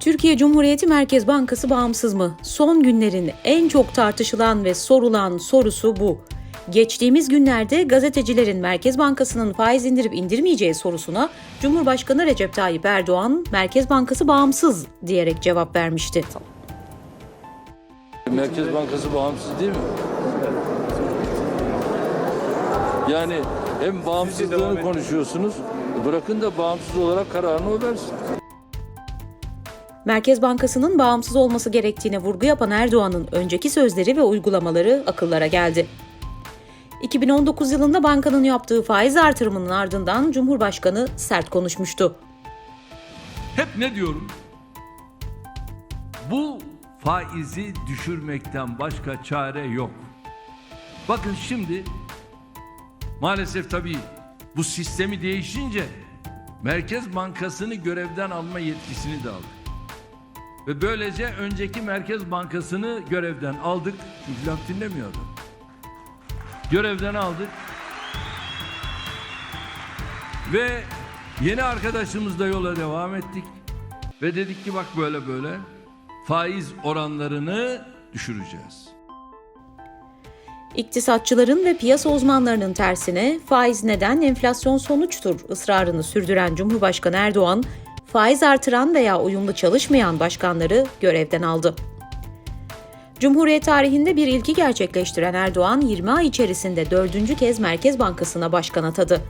Türkiye Cumhuriyeti Merkez Bankası bağımsız mı? Son günlerin en çok tartışılan ve sorulan sorusu bu. Geçtiğimiz günlerde gazetecilerin Merkez Bankası'nın faiz indirip indirmeyeceği sorusuna Cumhurbaşkanı Recep Tayyip Erdoğan Merkez Bankası bağımsız diyerek cevap vermişti. Merkez Bankası bağımsız değil mi? Yani hem bağımsızlığını konuşuyorsunuz, bırakın da bağımsız olarak kararını o versin. Merkez Bankası'nın bağımsız olması gerektiğine vurgu yapan Erdoğan'ın önceki sözleri ve uygulamaları akıllara geldi. 2019 yılında bankanın yaptığı faiz artırımının ardından Cumhurbaşkanı sert konuşmuştu. Hep ne diyorum? Bu faizi düşürmekten başka çare yok. Bakın şimdi maalesef tabii bu sistemi değişince Merkez Bankası'nı görevden alma yetkisini de aldık. Ve böylece önceki Merkez Bankası'nı görevden aldık. Çünkü dinlemiyordu. Görevden aldık. Ve yeni arkadaşımızla yola devam ettik. Ve dedik ki bak böyle böyle faiz oranlarını düşüreceğiz. İktisatçıların ve piyasa uzmanlarının tersine faiz neden enflasyon sonuçtur ısrarını sürdüren Cumhurbaşkanı Erdoğan, faiz artıran veya uyumlu çalışmayan başkanları görevden aldı. Cumhuriyet tarihinde bir ilki gerçekleştiren Erdoğan 20 ay içerisinde dördüncü kez Merkez Bankası'na başkan atadı.